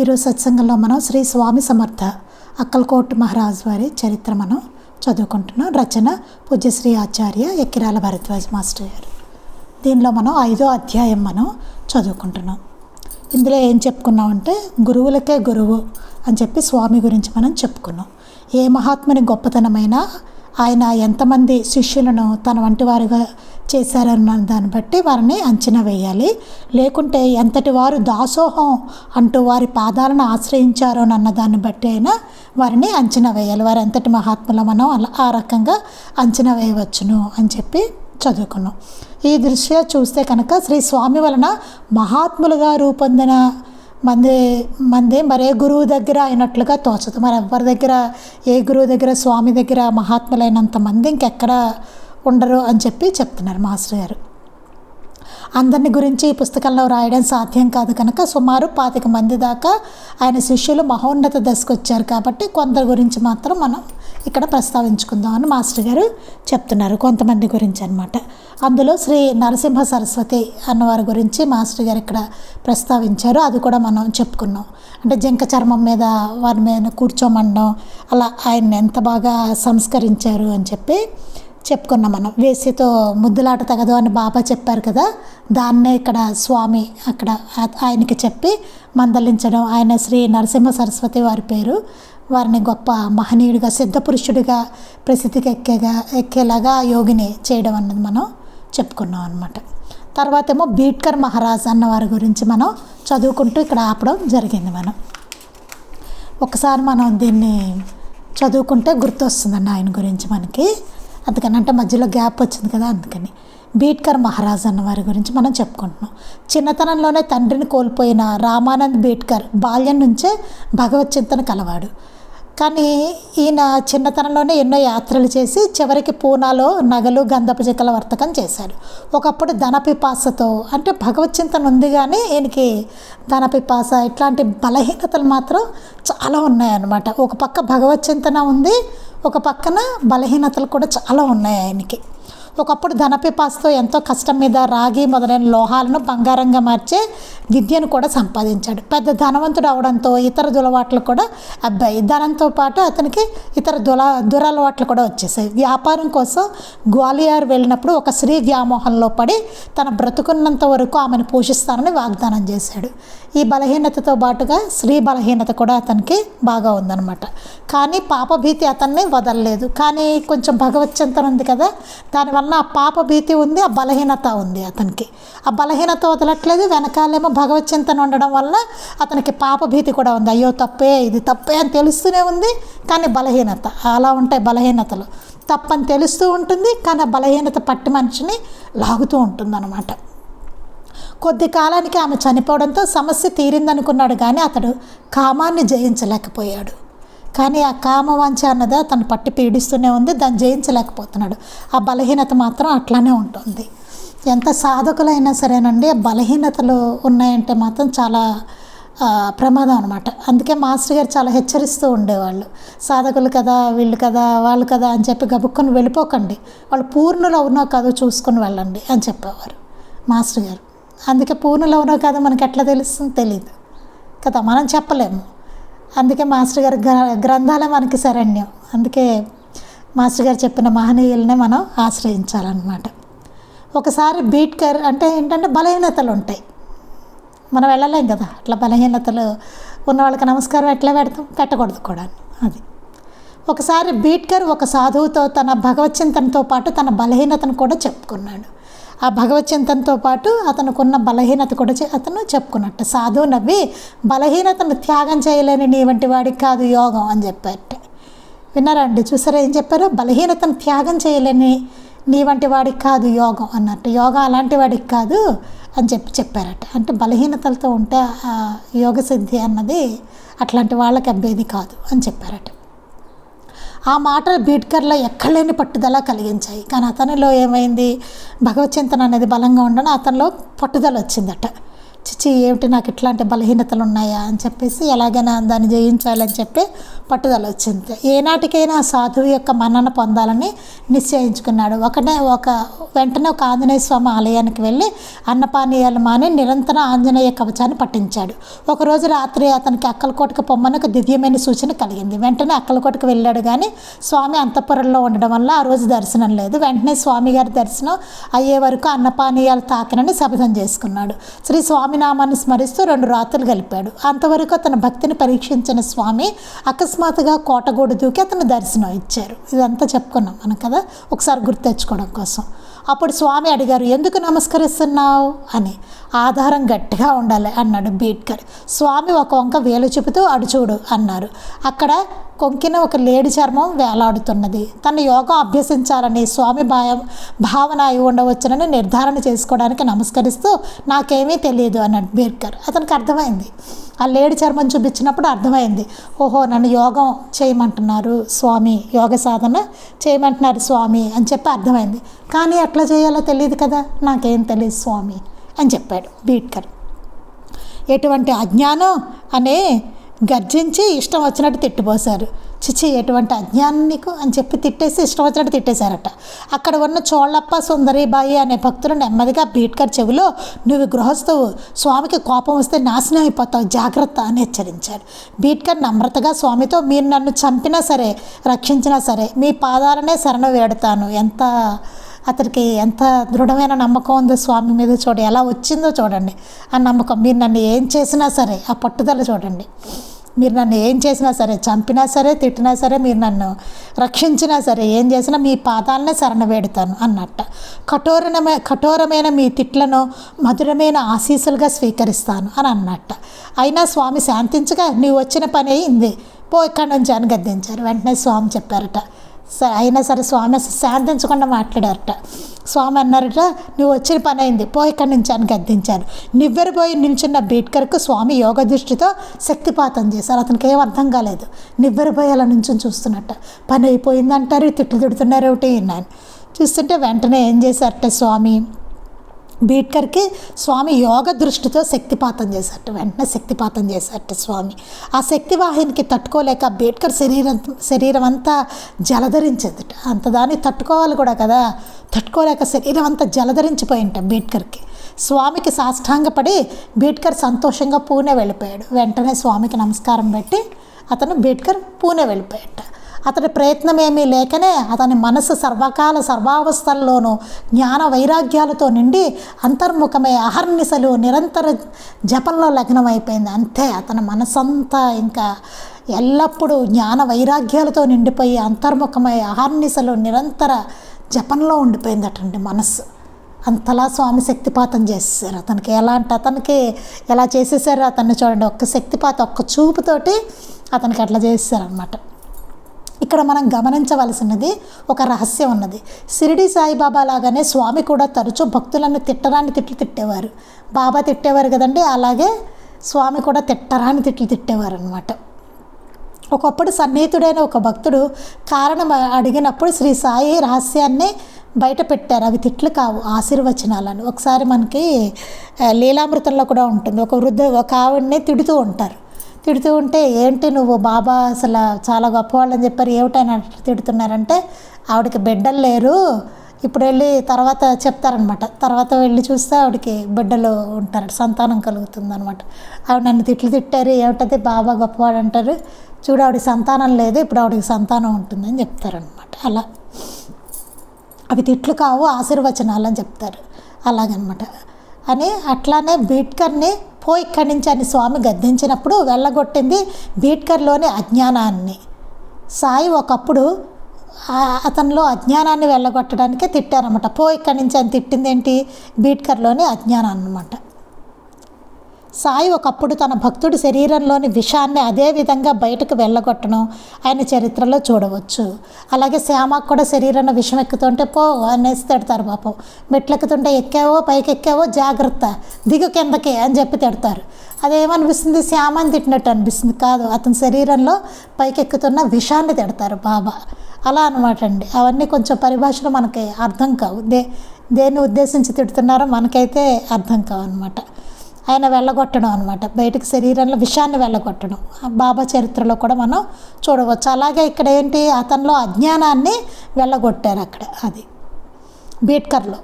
ఈరోజు సత్సంగంలో మనం శ్రీ స్వామి సమర్థ అక్కల్కోట్ మహారాజ్ వారి చరిత్ర మనం చదువుకుంటున్నాం. రచన పూజ్యశ్రీ ఆచార్య ఎక్కిరాల భరద్వాజ్ మాస్టర్ గారు. దీనిలో మనం ఐదో అధ్యాయం మనం చదువుకుంటున్నాం. ఇందులో ఏం చెప్పుకున్నామంటే గురువులకే గురువు అని చెప్పి స్వామి గురించి మనం చెప్పుకున్నాం. ఏ మహాత్ముని గొప్పతనమైనా ఆయన ఎంతమంది శిష్యులను తన వంటి వారిగా చేశారన్న దాన్ని బట్టి వారిని అంచనా వేయాలి. లేకుంటే ఎంతటి వారు దాసోహం అంటూ వారి పాదాలను ఆశ్రయించారో అన్న దాన్ని బట్టి అయినా వారిని అంచనా వేయాలి. వారు ఎంతటి మహాత్ములు మనం అలా ఆ రకంగా అంచనా వేయవచ్చును అని చెప్పి చదువుకున్నాం. ఈ దృష్ట్యా చూస్తే కనుక శ్రీ స్వామి వలన మహాత్ములుగా రూపొందిన మంది మంది మరే గురువు దగ్గర అయినట్లుగా తోచదు. మరి ఎవరి దగ్గర ఏ గురువు దగ్గర స్వామి దగ్గర మహాత్ములైనంత మంది ఇంకెక్కడ ఉండరు అని చెప్పి చెప్తున్నారు మాస్టర్ గారు. అందరిని గురించి ఈ పుస్తకంలో రాయడం సాధ్యం కాదు కనుక సుమారు పాతిక మంది దాకా ఆయన శిష్యులు మహోన్నత దశకు వచ్చారు కాబట్టి కొందరి గురించి మాత్రం మనం ఇక్కడ ప్రస్తావించుకుందాం అని మాస్టర్ గారు చెప్తున్నారు కొంతమంది గురించి అనమాట అందులో శ్రీ నరసింహ సరస్వతి అన్నవారి గురించి మాస్టర్ గారు ఇక్కడ ప్రస్తావించారు. అది కూడా మనం చెప్పుకున్నాం. అంటే జింక చర్మం మీద వారి మీద కూర్చోమండడం అలా ఆయన్ని ఎంత బాగా సంస్కరించారు అని చెప్పి చెప్పుకున్నాం మనం. వేసితో ముద్దులాట తగదు అని బాబా చెప్పారు కదా దాన్నే ఇక్కడ స్వామి అక్కడ ఆయనకి చెప్పి మందలించడం. ఆయన శ్రీ నరసింహ సరస్వతి వారి పేరు. వారిని గొప్ప మహనీయుడిగా సిద్ధపురుషుడిగా ప్రసిద్ధికి ఎక్కేగా ఎక్కేలాగా యోగిని చేయడం అన్నది మనం చెప్పుకున్నాం అనమాట తర్వాత ఏమో బీట్కర్ మహారాజ్ అన్న వారి గురించి మనం చదువుకుంటూ ఇక్కడ ఆపడం జరిగింది మనం. ఒకసారి మనం దీన్ని చదువుకుంటే గుర్తొస్తుందండి ఆయన గురించి మనకి. అందుకని అంటే మధ్యలో గ్యాప్ వచ్చింది కదా అందుకని. బీట్కర్ మహారాజ్ అన్న వారి గురించి మనం చెప్పుకుంటున్నాం. చిన్నతనంలోనే తండ్రిని కోల్పోయిన రామానంద్ బీట్కర్ బాల్యం నుంచే భగవత్ చింతన కలవాడు. కానీ ఈయన చిన్నతనంలోనే ఎన్నో యాత్రలు చేసి చివరికి పూనాలో నగలు గంధపు చెక్కల వర్తకం చేశాడు. ఒకప్పుడు ధనపిపాసతో అంటే భగవత్ చింతన ఉంది కానీ ఈయనకి ధనపిపాస ఇట్లాంటి బలహీనతలు మాత్రం చాలా ఉన్నాయన్నమాట. ఒక పక్క భగవత్ చింతన ఉంది ఒక పక్కన బలహీనతలు కూడా చాలా ఉన్నాయి ఆయనకి. ఒకప్పుడు ధనపిపాసతో ఎంతో కష్టం మీద రాగి మొదలైన లోహాలను బంగారంగా మార్చే విద్యను కూడా సంపాదించాడు. పెద్ద ధనవంతుడు అవడంతో ఇతర దులవాట్లు కూడా అబ్బాయి ధనంతో పాటు అతనికి ఇతర దుల దురలవాట్లు కూడా వచ్చేసాయి. వ్యాపారం కోసం గ్వాలియర్ వెళ్ళినప్పుడు ఒక స్త్రీ వ్యామోహంలో పడి తన బ్రతుకున్నంత వరకు ఆమెను పోషిస్తానని వాగ్దానం చేశాడు. ఈ బలహీనతతో పాటుగా స్త్రీ బలహీనత కూడా అతనికి బాగా ఉందన్నమాట. కానీ పాపభీతి అతన్ని వదలలేదు. కానీ కొంచెం భగవత్ ఉంది కదా దానివల్ల వలన పాప భీతి ఉంది ఆ బలహీనత ఉంది అతనికి. ఆ బలహీనత వదలట్లేదు వెనకాలేమో భగవత్ చింతన ఉండడం వల్ల అతనికి పాప భీతి కూడా ఉంది. అయ్యో తప్పే ఇది తప్పే అని తెలుస్తూనే ఉంది కానీ బలహీనత అలా ఉంటాయి బలహీనతలు. తప్పని తెలుస్తూ ఉంటుంది కానీ ఆ బలహీనత పట్టి మనిషిని లాగుతూ ఉంటుంది అనమాట కొద్ది కాలానికి ఆమె చనిపోవడంతో సమస్య తీరిందనుకున్నాడు కానీ అతడు కామాన్ని జయించలేకపోయాడు. కానీ ఆ కామవాంఛ అన్నది అతను పట్టి పీడిస్తూనే ఉంది దాన్ని జయించలేకపోతున్నాడు. ఆ బలహీనత మాత్రం అట్లానే ఉంటుంది. ఎంత సాధకులైనా సరేనండి ఆ బలహీనతలు ఉన్నాయంటే మాత్రం చాలా ప్రమాదం అనమాట అందుకే మాస్టర్ గారు చాలా హెచ్చరిస్తూ ఉండేవాళ్ళు. సాధకులు కదా వీళ్ళు కదా వాళ్ళు కదా అని చెప్పి గబుక్కొని వెళ్ళిపోకండి. వాళ్ళు పూర్ణులు అవునో కాదో చూసుకొని వెళ్ళండి అని చెప్పేవారు మాస్టర్ గారు. అందుకే పూర్ణులు అవునో కాదో మనకి ఎట్లా తెలుస్తుంది? తెలియదు కదా మనం చెప్పలేము. అందుకే మాస్టర్ గారి గ్రంథాలే మనకి శరణ్యం. అందుకే మాస్టర్ గారు చెప్పిన మహనీయులనే మనం ఆశ్రయించాలన్నమాట. ఒకసారి బీట్కర్ అంటే ఏంటంటే బలహీనతలు ఉంటాయి. మనం వెళ్ళలేం కదా. అట్లా బలహీనతలు ఉన్న వాళ్ళకి నమస్కారం ఎట్లా పెడతాం? పెట్టకూడదు కూడా అది. ఒకసారి బీట్కర్ ఒక సాధువుతో తన భగవచ్చింతనతో పాటు తన బలహీనతను కూడా చెప్పుకున్నాడు. ఆ భగవత్ చింతనతో పాటు అతనుకున్న బలహీనత కూడా అతను చెప్పుకున్నట్టు. సాధువు నవ్వి బలహీనతను త్యాగం చేయలేని నీ వంటి వాడికి కాదు యోగం అని చెప్పారట. విన్నారా అండి? చూసారా ఏం చెప్పారు? బలహీనతను త్యాగం చేయలేని నీ వంటి వాడికి కాదు యోగం అన్నట్టు. యోగం అలాంటి వాడికి కాదు అని చెప్పి చెప్పారట. అంటే బలహీనతలతో ఉంటే యోగ సిద్ధి అన్నది అట్లాంటి వాళ్ళకి అబ్బేది కాదు అని చెప్పారట. ఆ మాటలు బీట్కర్లో ఎక్కడలేని పట్టుదల కలిగించాయి. కానీ అతనిలో ఏమైంది? భగవత్ చింతన అనేది బలంగా ఉండడం అతనిలో పట్టుదల వచ్చిందట. చిచి ఏమిటి నాకు ఇట్లాంటి బలహీనతలు ఉన్నాయా అని చెప్పేసి ఎలాగైనా దాన్ని జయించాలని చెప్పి పట్టుదల వచ్చింది. ఏనాటికైనా సాధువు యొక్క మన్నన పొందాలని నిశ్చయించుకున్నాడు. ఒకనే ఒక వెంటనే ఒక ఆంజనేయ స్వామి ఆలయానికి వెళ్ళి అన్నపానీయాలు మాని నిరంతరం ఆంజనేయ కవచాన్ని పట్టించాడు ఒకరోజు రాత్రి అతనికి అక్కలకోటకు పొమ్మని ఒక దివ్యమైన సూచన కలిగింది. వెంటనే అక్కలకోటకు వెళ్ళాడు కానీ స్వామి అంతఃపురంలో ఉండడం వల్ల ఆ రోజు దర్శనం లేదు. వెంటనే స్వామిగారి దర్శనం అయ్యే వరకు అన్నపానీయాలు తాకనని శపథం చేసుకున్నాడు. శ్రీ స్వామి స్వామినామాన్ని స్మరిస్తూ రెండు రాత్రులు గలిపాడు అంతవరకు అతని భక్తిని పరీక్షించిన స్వామి అకస్మాత్తుగా కోటగూడు దూకి అతను దర్శనం ఇచ్చారు. ఇదంతా చెప్పుకున్నాం మనం కదా? ఒకసారి గుర్తు తెచ్చుకోవడం కోసం. అప్పుడు స్వామి అడిగారు ఎందుకు నమస్కరిస్తున్నావు? అని. ఆధారం గట్టిగా ఉండాలి అన్నాడు బీట్కర్. స్వామి ఒక వంక వేలు చూపుతూ అడుచూడు అన్నారు. అక్కడ కొంకిన ఒక లేడి చర్మం వేలాడుతున్నది. తన యోగం అభ్యసించాలని స్వామి భావం భావన అయి ఉండవచ్చునని నిర్ధారణ చేసుకోవడానికి నమస్కరిస్తూ నాకేమీ తెలియదు అన్నాడు బీర్కర్ అతనికి అర్థమైంది. ఆ లేడి చర్మం చూపించినప్పుడు అర్థమైంది. ఓహో నన్ను యోగం చేయమంటున్నారు స్వామి యోగ సాధన చేయమంటున్నారు స్వామి అని చెప్పి అర్థమైంది. కానీ ఎట్లా చేయాలో తెలియదు కదా. నాకేం తెలియదు స్వామి అని చెప్పాడు బీట్కర్. ఎటువంటి అజ్ఞానం అనే గర్జించి ఇష్టం వచ్చినట్టు తిట్టిపోశారు చిచి ఎటువంటి అజ్ఞానం నీకు అని చెప్పి తిట్టేసి ఇష్టం వచ్చినట్టు తిట్టేశారట. అక్కడ ఉన్న చోళ్ళప్ప సుందరిబాయి అనే భక్తులు నెమ్మదిగా బీట్కర్ చెవిలో నువ్వు గృహస్థువు స్వామికి కోపం వస్తే నాశనం అయిపోతావు జాగ్రత్త అని హెచ్చరించాడు. బీట్కర్ నమ్రతగా స్వామితో మీరు నన్ను చంపినా సరే రక్షించినా సరే మీ పాదాలనే శరణ వేడతాను. ఎంత అతనికి ఎంత దృఢమైన నమ్మకం ఉందో స్వామి మీద చూడ ఎలా వచ్చిందో చూడండి. ఆ నమ్మకం మీరు నన్ను ఏం చేసినా సరే ఆ పట్టుదల చూడండి. మీరు నన్ను ఏం చేసినా సరే చంపినా సరే తిట్టినా సరే మీరు నన్ను రక్షించినా సరే ఏం చేసినా మీ పాదాలనే శరణ వేడుతాను అన్నట్ట. కఠోరమే కఠోరమైన మీ తిట్లను మధురమైన ఆశీస్సులుగా స్వీకరిస్తాను అని అన్నట్ట. అయినా స్వామి శాంతించగా నీవు వచ్చిన పని అయింది. పో ఇక్కడి నుంచి అని గద్దించారు. వెంటనే స్వామి చెప్పారట అయినా సరే స్వామి శాంతించకుండా మాట్లాడారట. స్వామి అన్నారట నువ్వు వచ్చిన పని అయింది పో ఇక్కడి నుంచి అని గద్దించారు. నివ్వెరపోయి నిల్చున్న బీట్కర్కు స్వామి యోగ దృష్టితో శక్తిపాతం చేశారు. అతనికి ఏం అర్థం కాలేదు. నివ్వెరపోయి అలా నుంచి చూస్తున్నట్ట. పని అయిపోయిందంటారు తిట్లు తిడుతున్నారు ఒకటి అని చూస్తుంటే వెంటనే ఏం చేశారట స్వామి? బీట్కర్కి స్వామి యోగ దృష్టితో శక్తిపాతం చేశారట వెంటనే శక్తిపాతం చేశారట స్వామి. ఆ శక్తి వాహినికి తట్టుకోలేక బీట్కర్ శరీరం శరీరం అంతా జలధరించేది అంత దాన్ని తట్టుకోవాలి కూడా కదా? తట్టుకోలేక శరీరం అంతా జలధరించిపోయింట బీట్కర్కి. స్వామికి సాష్టాంగపడి బీట్కర్ సంతోషంగా పూణే వెళ్ళిపోయాడు. వెంటనే స్వామికి నమస్కారం పెట్టి అతను బీట్కర్ పూణే వెళ్ళిపోయాట. అతని ప్రయత్నం ఏమీ లేకనే అతని మనసు సర్వకాల సర్వావస్థల్లోనూ జ్ఞాన వైరాగ్యాలతో నిండి అంతర్ముఖమై అహర్నిశలు నిరంతర జపంలో లగ్నమైపోయింది. అంతే అతని మనసంతా ఇంకా ఎల్లప్పుడూ జ్ఞాన వైరాగ్యాలతో నిండిపోయి అంతర్ముఖమై అహర్నిశలు నిరంతర జపంలో ఉండిపోయింది అటండి మనస్సు. అంతలా స్వామి శక్తిపాతం చేసేసారు అతనికి ఎలా అంటే అతనికి ఎలా చేసేసారో అతన్ని చూడండి. ఒక్క శక్తిపాతం ఒక్క చూపుతోటి అతనికి అట్లా చేసేసారు అనమాట ఇక్కడ మనం గమనించవలసినది ఒక రహస్యం ఉన్నది. షిరిడి సాయిబాబా లాగానే స్వామి కూడా తరచూ భక్తులను తిట్టరాని తిట్లు తిట్టేవారు. బాబా తిట్టేవారు కదండి అలాగే స్వామి కూడా తిట్టరాని తిట్లు తిట్టేవారు అనమాట ఒకప్పుడు సన్నిహితుడైన ఒక భక్తుడు కారణం అడిగినప్పుడు శ్రీ సాయి రహస్యాన్ని బయట పెట్టారు. అవి తిట్లు కావు ఆశీర్వచనాలని. ఒకసారి మనకి లీలామృతంలో కూడా ఉంటుంది. ఒక వృద్ధ ఒక ఆవిడని తిడుతూ ఉంటారు. తిడుతూ ఉంటే ఏంటి నువ్వు బాబా అసలు చాలా గొప్పవాళ్ళని చెప్పారు. ఏమిటని తిడుతున్నారంటే ఆవిడకి బిడ్డలు లేరు. ఇప్పుడు వెళ్ళి తర్వాత చెప్తారనమాట. తర్వాత వెళ్ళి చూస్తే ఆవిడకి బిడ్డలు ఉంటారు సంతానం కలుగుతుంది అనమాట ఆవిడ నన్ను తిట్లు తిట్టారు. ఏమిటది? బాబా గొప్పవాడు అంటారు. చూడు ఆవిడకి సంతానం లేదు. ఇప్పుడు ఆవిడకి సంతానం ఉంటుందని చెప్తారనమాట. అలా. అవి తిట్లు కావు ఆశీర్వచనాలు అని చెప్తారు. అలాగనమాట. అని అట్లానే బీట్కర్ని పో ఇక్కడి నుంచి అని స్వామి గద్దించినప్పుడు వెళ్ళగొట్టింది బీట్కర్లోని అజ్ఞానాన్ని. సాయి ఒకప్పుడు అతనిలో అజ్ఞానాన్ని వెళ్ళగొట్టడానికే తిట్టారనమాట పో ఇక్కడి నుంచి అని తిట్టింది ఏంటి బీట్కర్లోని అజ్ఞానం అనమాట సాయి ఒకప్పుడు తన భక్తుడి శరీరంలోని విషాన్ని అదే విధంగా బయటకు వెళ్ళగొట్టడం ఆయన చరిత్రలో చూడవచ్చు. అలాగే శ్యామకు కూడా శరీరంలో విషం ఎక్కుతుంటే పో అనేసి తిడతారు పాపం. మెట్లెక్కుతుంటే ఎక్కావో పైకి ఎక్కావో జాగ్రత్త. దిగు కిందకి అని చెప్పి తిడతారు. అదేమనిపిస్తుంది? శ్యామని తిట్టినట్టు అనిపిస్తుంది. కాదు అతని శరీరంలో పైకెక్కుతున్న విషాన్ని తిడతారు బాబా. అలా అనమాట అండి. అవన్నీ కొంచెం పరిభాషలో మనకి అర్థం కావు. దే దేన్ని ఉద్దేశించి తిడుతున్నారో మనకైతే అర్థం కావు అనమాట ఆయన వెళ్ళగొట్టడం అనమాట బయటకు శరీరంలో విషాన్ని వెళ్ళగొట్టడం. ఆ బాబా చరిత్రలో కూడా మనం చూడవచ్చు. అలాగే ఇక్కడ ఏంటి? అతనిలో అజ్ఞానాన్ని వెళ్ళగొట్టారు అక్కడ. అది బీట్కర్లో.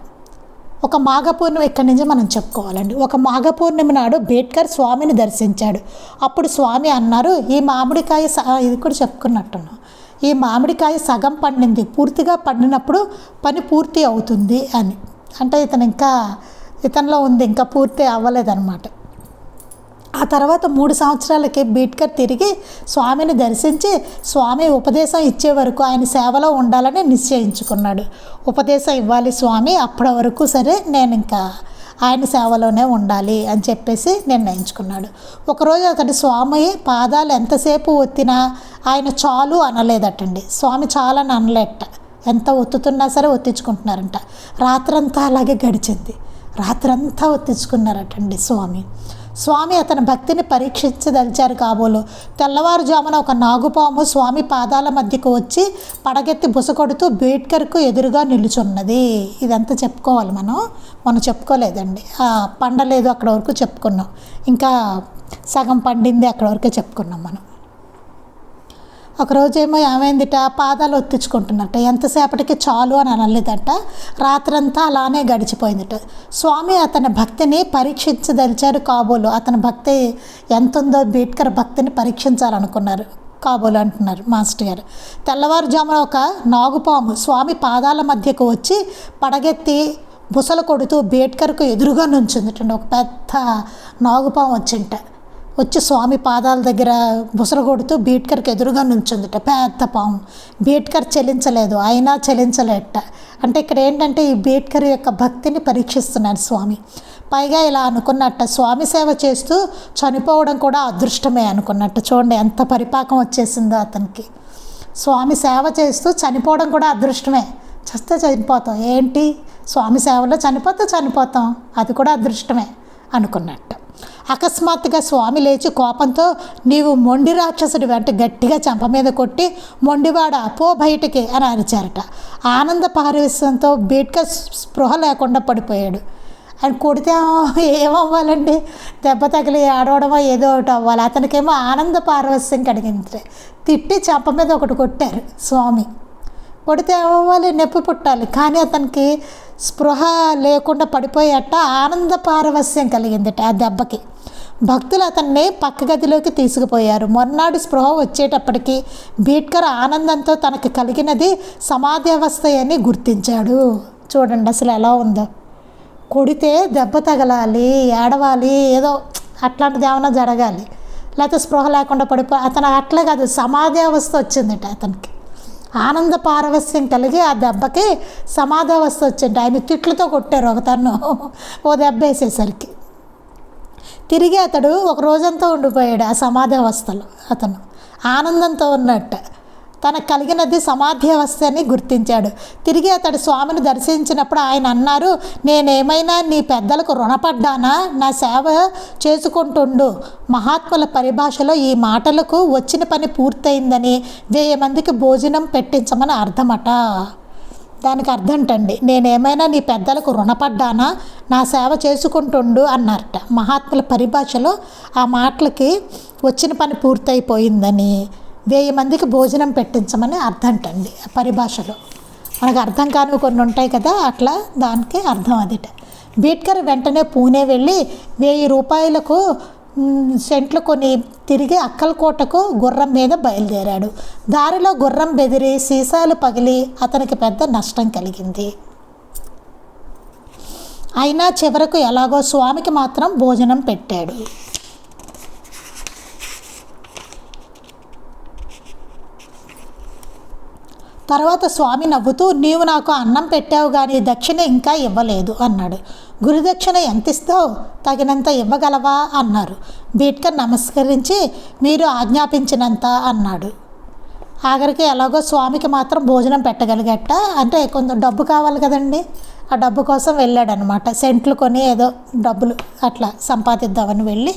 ఒక మాఘ పూర్ణిమ ఇక్కడి నుంచి మనం చెప్పుకోవాలండి. ఒక మాఘ పూర్ణిమ నాడు బేట్కర్ స్వామిని దర్శించాడు. అప్పుడు స్వామి అన్నారు ఈ మామిడికాయ స- ఇది కూడా చెప్పుకున్నట్టున్నాం. ఈ మామిడికాయ సగం పండింది. పూర్తిగా పండినప్పుడు పని పూర్తి అవుతుంది అని. అంటే ఇతను ఇంకా ఇతనిలో ఉంది ఇంకా పూర్తి అవ్వలేదన్నమాట. ఆ తర్వాత మూడు సంవత్సరాలకి బీట్కర్ తిరిగి స్వామిని దర్శించి స్వామి ఉపదేశం ఇచ్చే వరకు ఆయన సేవలో ఉండాలని నిశ్చయించుకున్నాడు. ఉపదేశం ఇవ్వాలి స్వామి అప్పటి వరకు సరే నేను ఇంకా ఆయన సేవలోనే ఉండాలి అని చెప్పేసి నిర్ణయించుకున్నాడు. ఒకరోజు అతడి స్వామి పాదాలు ఎంతసేపు ఒత్తినా ఆయన చాలు అనలేదటండి. స్వామి చాలని అని అనలేట. ఎంత ఒత్తుతున్నా సరే ఒత్తించుకుంటున్నారంట. రాత్రంతా అలాగే గడిచింది. రాత్రంతా ఒత్తించుకున్నారటండి స్వామి. స్వామి అతని భక్తిని పరీక్షించదలిచారు కాబోలు. తెల్లవారుజామున ఒక నాగుపాము స్వామి పాదాల మధ్యకు వచ్చి పడగెత్తి బుసకొడుతూ బేట్కర్కు ఎదురుగా నిలుచున్నది. ఇదంతా చెప్పుకోవాలి మనం. మనం చెప్పుకోలేదండి. పండలేదు అక్కడ వరకు చెప్పుకున్నాం. ఇంకా సగం పండింది అక్కడ వరకే చెప్పుకున్నాం మనం. ఒకరోజేమో ఏమైందిట? పాదాలు ఒత్తించుకుంటున్నట్ట ఎంతసేపటికి చాలు అని అనలేదంట. రాత్రంతా అలానే గడిచిపోయిందిట. స్వామి అతని భక్తిని పరీక్షించదలిచారు కాబోలు. అతని భక్తి ఎంత ఉందో బీట్కర్ భక్తిని పరీక్షించాలనుకున్నారు కాబోలు అంటున్నారు మాస్టర్ గారు. తెల్లవారుజామున ఒక నాగుపాము స్వామి పాదాల మధ్యకు వచ్చి పడగెత్తి బుసలు కొడుతూ బేట్కర్కు ఎదురుగా నుంచుందిటండి. ఒక పెద్ద నాగుపాము వచ్చింట. వచ్చి స్వామి పాదాల దగ్గర బుసలు కొడుతూ బీట్కర్కి ఎదురుగా నుంచుందిట. పెద్ద పాము. బీట్కర్ చెలించలేదు. అయినా చెలించలేట. అంటే ఇక్కడ ఏంటంటే ఈ బీట్కర్ యొక్క భక్తిని పరీక్షిస్తున్నాడు స్వామి. పైగా ఇలా అనుకున్నట్ట. స్వామి సేవ చేస్తూ చనిపోవడం కూడా అదృష్టమే అనుకున్నట్టు. చూడండి ఎంత పరిపాకం వచ్చేసిందో అతనికి. స్వామి సేవ చేస్తూ చనిపోవడం కూడా అదృష్టమే. చస్తే చనిపోతాం. ఏంటి? స్వామి సేవలో చనిపోతే చనిపోతాం. అది కూడా అదృష్టమే. అనుకున్నట్టు. అకస్మాత్తుగా స్వామి లేచి కోపంతో నీవు మొండి రాక్షసుడి వెంట గట్టిగా చెంప మీద కొట్టి మొండివాడ పో బయటికి అని అరిచారట. ఆనంద పారవేశంతో బీట్గా స్పృహ లేకుండా పడిపోయాడు. ఆయన కొడితే ఏమవ్వాలండి? దెబ్బ తగిలి ఆడవడమో ఏదో ఒకటి అవ్వాలి. అతనికేమో ఆనంద పారవస్యం కలిగింది. తిట్టి చెంప మీద ఒకటి కొట్టారు స్వామి. కొడితే అవ్వాలి నొప్పి పుట్టాలి. కానీ అతనికి స్పృహ లేకుండా పడిపోయేట ఆనంద పారవస్యం కలిగిందట ఆ దెబ్బకి. భక్తులు అతన్ని పక్క గదిలోకి తీసుకుపోయారు. మొన్నాడు స్పృహ వచ్చేటప్పటికి బీట్కర్ ఆనందంతో తనకు కలిగినది సమాధి అవస్థ అని గుర్తించాడు. చూడండి అసలు ఎలా ఉందో. కొడితే దెబ్బ తగలాలి ఏడవాలి ఏదో అట్లాంటిది ఏమైనా జరగాలి. లేకపోతే స్పృహ లేకుండా పడిపో అతను అట్లే కాదు సమాధి అవస్థ వచ్చిందట అతనికి. ఆనంద పారవస్యం కలిగి ఆ దెబ్బకి సమాధావస్థ వచ్చింది ఆయన తిట్లతో కొట్టారు ఒక తను ఓ దెబ్బ వేసేసరికి. తిరిగి అతడు ఒక రోజంతా ఉండిపోయాడు ఆ సమాధావస్థలో అతను ఆనందంతో ఉన్నట్టు. తనకు కలిగినది సమాధి అవస్థ అని గుర్తించాడు. తిరిగి అతడు స్వామిని దర్శించినప్పుడు ఆయన అన్నారు నేనేమైనా నీ పెద్దలకు రుణపడ్డానా? నా సేవ చేసుకుంటుండు. మహాత్ముల పరిభాషలో ఈ మాటలకు వచ్చిన పని పూర్తయిందని వెయ్యి మందికి భోజనం పెట్టించమని అర్థమట. దానికి అర్థంటండి నేనేమైనా నీ పెద్దలకు రుణపడ్డానా? నా సేవ చేసుకుంటుండు అన్నారట. మహాత్ముల పరిభాషలో ఆ మాటలకి వచ్చిన పని పూర్తయిపోయిందని. వెయ్యి మందికి భోజనం పెట్టించమని అర్థంటండి పరిభాషలో. మనకు అర్థం కానివి కొన్ని ఉంటాయి కదా అట్లా దానికి అర్థం అదిట. బీట్కర్ వెంటనే పూణే వెళ్ళి వెయ్యి రూపాయలకు సెంట్లు కొని తిరిగి అక్కలకోటకు గుర్రం మీద బయలుదేరాడు. దారిలో గుర్రం బెదిరి సీసాలు పగిలి అతనికి పెద్ద నష్టం కలిగింది. అయినా చివరకు ఎలాగో స్వామికి మాత్రం భోజనం పెట్టాడు. తర్వాత స్వామి నవ్వుతూ నీవు నాకు అన్నం పెట్టావు కానీ దక్షిణ ఇంకా ఇవ్వలేదు అన్నాడు. గురుదక్షిణ ఎంత ఇస్తావు తగినంత ఇవ్వగలవా? అన్నారు. బీట్కర్ నమస్కరించి మీరు ఆజ్ఞాపించినంత అన్నాడు. ఆఖరికి ఎలాగో స్వామికి మాత్రం భోజనం పెట్టగలిగట. అంటే కొంత డబ్బు కావాలి కదండి. ఆ డబ్బు కోసం వెళ్ళాడనమాట సెంట్లు కొని ఏదో డబ్బులు అట్లా సంపాదిద్దామని వెళ్ళి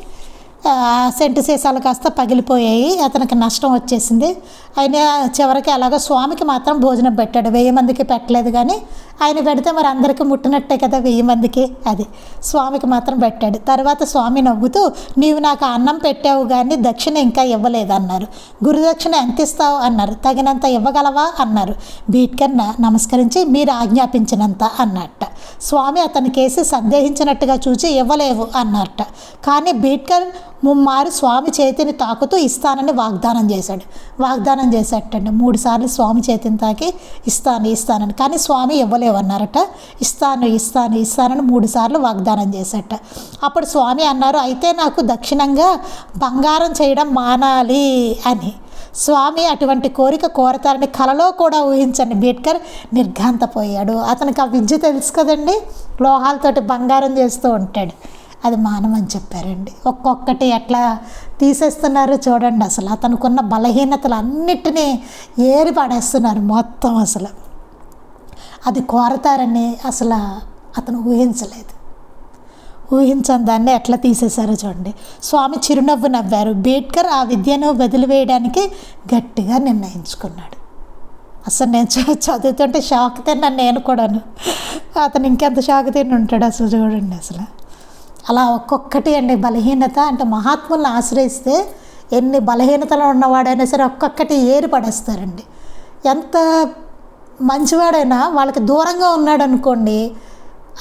సెంటు సీసాలు కాస్త పగిలిపోయాయి. అతనికి నష్టం వచ్చేసింది. ఆయన చివరికి అలాగో స్వామికి మాత్రం భోజనం పెట్టాడు. వెయ్యి మందికి పెట్టలేదు కానీ ఆయన పెడితే మరి అందరికీ ముట్టినట్టే కదా వెయ్యి మందికి అది. స్వామికి మాత్రం పెట్టాడు. తర్వాత స్వామి నవ్వుతూ నీవు నాకు అన్నం పెట్టావు కానీ దక్షిణ ఇంకా ఇవ్వలేదు అన్నారు. గురుదక్షిణ ఎంత ఇస్తావు అన్నారు. తగినంత ఇవ్వగలవా అన్నారు. బీట్కన్న నమస్కరించి మీరు ఆజ్ఞాపించినంత అన్నట్ట. స్వామి అతనికేసి సందేహించినట్టుగా చూచి ఇవ్వలేవు అన్నట్ట. కానీ బీట్కర్ ముమ్మారు స్వామి చేతిని తాకుతూ ఇస్తానని వాగ్దానం చేశాడు. వాగ్దానం చేసేటండి మూడు సార్లు స్వామి చేతిని తాకి ఇస్తాను ఇస్తానని. కానీ స్వామి ఇవ్వలేవన్నారట. ఇస్తాను ఇస్తాను ఇస్తానని మూడు సార్లు వాగ్దానం చేశాట అప్పుడు స్వామి అన్నారు అయితే నాకు దక్షిణంగా బంగారం చేయడం మానాలి అని. స్వామి అటువంటి కోరిక కోరతారని కలలో కూడా ఊహించండి. బీట్కర్ నిర్ఘాంతపోయాడు. అతనికి ఆ విద్య తెలుసు కదండి? లోహాలతోటి బంగారం చేస్తూ ఉంటాడు. అది మానమని చెప్పారండి. ఒక్కొక్కటి ఎట్లా తీసేస్తున్నారు చూడండి అసలు. అతనుకున్న బలహీనతలు అన్నిటినీ ఏరి పడేస్తున్నారు మొత్తం అసలు. అది కోరతారని అసలు అతను ఊహించలేదు. ఊహించని దాన్ని ఎట్లా తీసేశారో చూడండి. స్వామి చిరునవ్వు నవ్వారు. బీట్కర్ ఆ విద్యను వదిలివేయడానికి గట్టిగా నిర్ణయించుకున్నాడు. అసలు నేను చదువుతుంటే షాక్ తిన్నాను నేను కూడాను. అతను ఇంకెంత షాక్ తిని ఉంటాడు అసలు చూడండి అసలు. అలా ఒక్కొక్కటి అండి బలహీనత అంటే మహాత్ములను ఆశ్రయిస్తే ఎన్ని బలహీనతలు ఉన్నవాడైనా సరే ఒక్కొక్కటి ఏరి పడేస్తారండి. ఎంత మంచివాడైనా వాళ్ళకి దూరంగా ఉన్నాడు అనుకోండి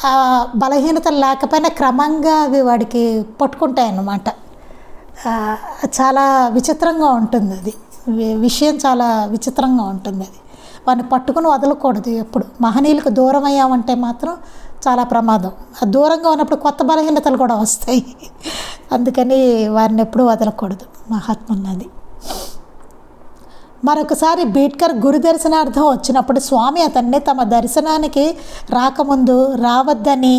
ఆ బలహీనతలు లేకపోయినా క్రమంగా అవి వాడికి పట్టుకుంటాయి అన్నమాట చాలా విచిత్రంగా ఉంటుంది అది విషయం చాలా విచిత్రంగా ఉంటుంది అది వాడిని పట్టుకుని వదలకూడదు ఎప్పుడు. మహనీయులకు దూరం అయ్యామంటే మాత్రం చాలా ప్రమాదం. ఆ దూరంగా ఉన్నప్పుడు కొత్త బలహీనతలు కూడా వస్తాయి. అందుకని వారిని ఎప్పుడూ వదలకూడదు. మహాత్మున్నది మరొకసారి బీట్కర్ గురు దర్శనార్థం వచ్చినప్పుడు స్వామి అతన్ని తమ దర్శనానికి రాకముందు రావద్దని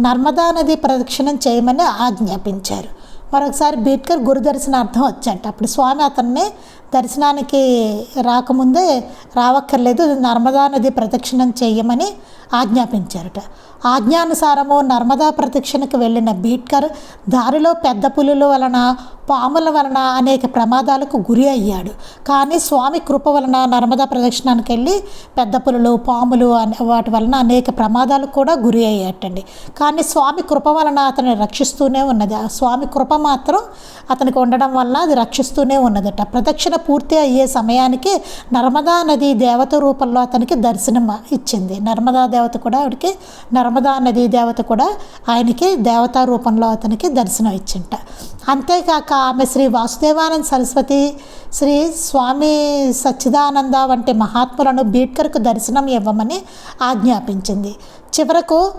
నర్మదా నది ప్రదక్షిణం చేయమని ఆజ్ఞాపించారు. మరొకసారి బీట్కర్ గురు దర్శనార్థం వచ్చాట. అప్పుడు స్వామి అతన్నే దర్శనానికి రాకముందే రావక్కర్లేదు నర్మదా నది ప్రదక్షిణం చేయమని ఆజ్ఞాపించారట. ఆజ్ఞానుసారము నర్మదా ప్రదక్షిణకు వెళ్ళిన బీట్కర్ దారిలో పెద్ద పులుల వలన పాముల వలన అనేక ప్రమాదాలకు గురి అయ్యాడు. కానీ స్వామి కృప వలన నర్మదా ప్రదక్షిణానికి వెళ్ళి పెద్ద పులులు పాములు అనే వాటి వలన అనేక ప్రమాదాలకు కూడా గురి అయ్యాటండి. కానీ స్వామి కృప వలన అతన్ని రక్షిస్తూనే ఉన్నది. ఆ స్వామి కృప మాత్రం అతనికి ఉండడం వల్ల అది రక్షిస్తూనే ఉన్నదట. ప్రదక్షిణ పూర్తి అయ్యే సమయానికి నర్మదా నది దేవత రూపంలో అతనికి దర్శనం ఇచ్చింది. నర్మదా దేవత కూడా ఆవిడకి నర్మదా నది దేవత కూడా ఆయనకి దేవతా రూపంలో అతనికి దర్శనం ఇచ్చింట. అంతేకాక ఆమె శ్రీ వాసుదేవానంద సరస్వతి శ్రీ స్వామి సచ్చిదానంద వంటి మహాత్ములను బీట్కర్కు దర్శనం ఇవ్వమని ఆజ్ఞాపించింది. చివరకు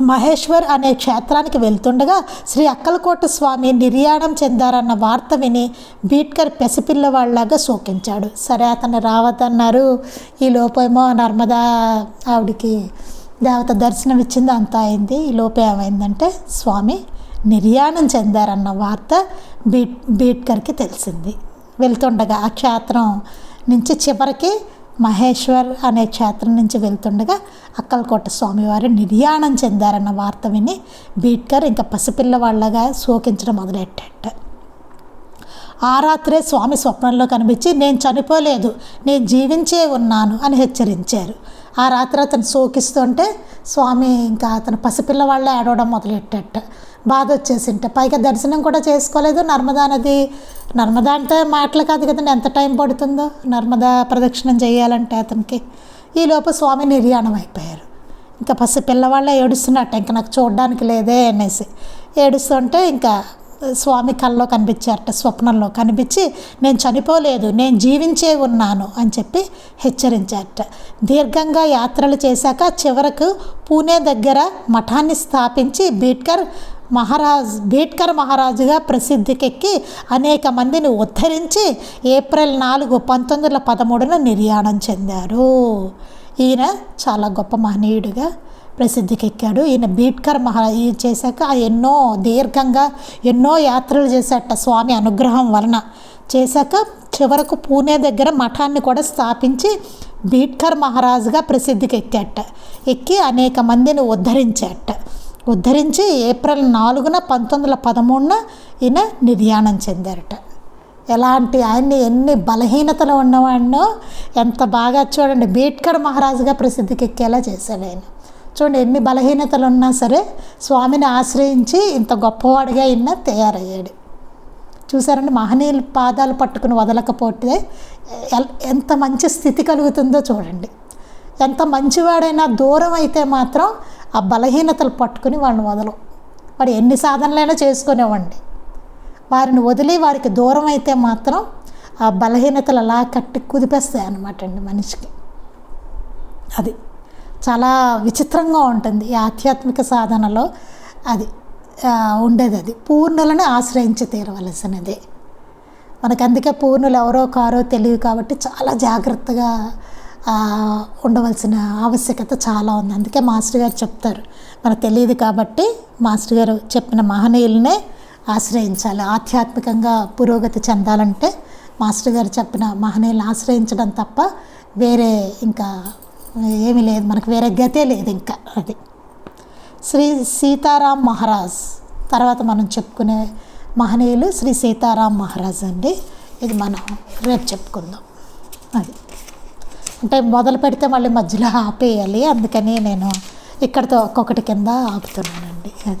మహేశ్వర్ అనే క్షేత్రానికి వెళ్తుండగా శ్రీ అక్కలకోట స్వామి నిర్యాణం చెందారన్న వార్త విని బీట్కర్ పెసిపిల్లవాళ్ళలాగా శోకించాడు. సరే అతను రావద్దన్నారు. ఈ లోపేమో నర్మదా ఆవిడికి దేవత దర్శనం ఇచ్చింది అంతా అయింది. ఈ లోపే ఏమైందంటే స్వామి నిర్యాణం చెందారన్న వార్త బీట్ బీట్కర్కి తెలిసింది. వెళ్తుండగా ఆ క్షేత్రం నుంచి చివరికి మహేశ్వర్ అనే క్షేత్రం నుంచి వెళ్తుండగా అక్కలకోట స్వామివారు నిర్యాణం చెందారన్న వార్త విని బీట్కర్ ఇంకా పసిపిల్లవాళ్ళగా శోకించడం మొదలెట్టాట. ఆ రాత్రే స్వామి స్వప్నంలో కనిపించి నేను చనిపోలేదు నేను జీవించే ఉన్నాను అని హెచ్చరించారు. ఆ రాత్రి అతను శోకిస్తుంటే స్వామి ఇంకా అతను పసిపిల్లవాళ్ళే ఏడవడం మొదలెట్టేట. బాధ వచ్చేసింటే పైగా దర్శనం కూడా చేసుకోలేదు. నర్మదా నది నర్మదా అంటే మాటలు కాదు కదండి ఎంత టైం పడుతుందో. నర్మదా ప్రదక్షిణం చేయాలంటే అతనికి. ఈలోపు స్వామి నిర్యాణం అయిపోయారు. ఇంకా పసి పిల్లవాళ్ళే ఏడుస్తున్నట్ట ఇంకా నాకు చూడడానికి లేదే అనేసి. ఏడుస్తుంటే ఇంకా స్వామి కల్లో కనిపించారట స్వప్నంలో కనిపించి నేను చనిపోలేదు నేను జీవించే ఉన్నాను అని చెప్పి హెచ్చరించారట దీర్ఘంగా యాత్రలు చేశాక చివరకు పూణే దగ్గర మఠాన్ని స్థాపించి బీట్కర్ మహారాజ్ బీట్కర్ మహారాజుగా ప్రసిద్ధికెక్కి అనేక మందిని ఉద్ధరించి ఏప్రిల్ నాలుగు పంతొమ్మిది వందల పదమూడున నిర్యాణం చెందారు. ఈయన చాలా గొప్ప మహనీయుడిగా ప్రసిద్ధికెక్కాడు ఈయన బీట్కర్ మహా చేశాక ఎన్నో దీర్ఘంగా ఎన్నో యాత్రలు చేశాట స్వామి అనుగ్రహం వలన. చేశాక చివరకు పూణే దగ్గర మఠాన్ని కూడా స్థాపించి బీట్కర్ మహారాజుగా ప్రసిద్ధికి ఎక్కాట. ఎక్కి అనేక మందిని ఉద్ధరించాట. ఉద్ధరించి ఏప్రిల్ నాలుగున పంతొమ్మిది వందల పదమూడున ఈయన నిర్యాణం చెందారట. ఎలాంటి ఆయన్ని ఎన్ని బలహీనతలు ఉన్నవాడినో ఎంత బాగా చూడండి. బీట్కర్ మహారాజుగా ప్రసిద్ధికి ఎక్కేలా చేశాడు ఆయన. చూడండి ఎన్ని బలహీనతలు ఉన్నా సరే స్వామిని ఆశ్రయించి ఇంత గొప్పవాడిగా అయినా తయారయ్యాడు. చూసారండి మహనీయుల పాదాలు పట్టుకుని వదలకపోతే ఎల్- ఎంత మంచి స్థితి కలుగుతుందో చూడండి. ఎంత మంచివాడైనా దూరం అయితే మాత్రం ఆ బలహీనతలు పట్టుకుని వాడిని వదలం. వాడు ఎన్ని సాధనలైనా చేసుకునేవ్వండి వారిని వదిలి వారికి దూరం అయితే మాత్రం ఆ బలహీనతలు అలా కట్టి కుదిపేస్తాయి అన్నమాట అండి మనిషికి. అది. చాలా విచిత్రంగా ఉంటుంది ఈ ఆధ్యాత్మిక సాధనలో. అది ఉండేది అది. పూర్ణులను ఆశ్రయించి తీరవలసినది. మనకు అందుకే పూర్ణులు ఎవరో కారో తెలియదు కాబట్టి చాలా జాగ్రత్తగా ఉండవలసిన ఆవశ్యకత చాలా ఉంది. అందుకే మాస్టర్ గారు చెప్తారు. మనకు తెలియదు కాబట్టి మాస్టర్ గారు చెప్పిన మహనీయులనే ఆశ్రయించాలి. ఆధ్యాత్మికంగా పురోగతి చెందాలంటే మాస్టర్ గారు చెప్పిన మహనీయులను ఆశ్రయించడం తప్ప వేరే ఇంకా ఏమీ లేదు మనకు వేరే గతే లేదు ఇంకా అది. శ్రీ సీతారాం మహారాజ్ తర్వాత మనం చెప్పుకునే మహనీయులు శ్రీ సీతారాం మహారాజ్ అండి. ఇది మనం రేపు చెప్పుకుందాం. అది. అంటే మొదలు పెడితే మళ్ళీ మధ్యలో ఆపేయాలి అందుకని నేను ఇక్కడితో ఒక్కొక్కటి కింద ఆపుతున్నానండి. అది.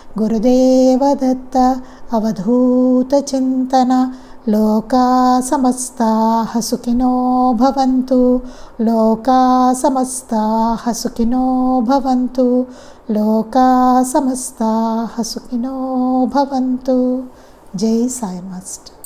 గురుదేవ దత్త అవధూత చింతన లోకా సమస్తా సుఖినో భవంతు లోకా సమస్తా సుఖినో భవంతు లోకా సమస్తా సుఖినో భవంతు జై సాయి మాస్టర్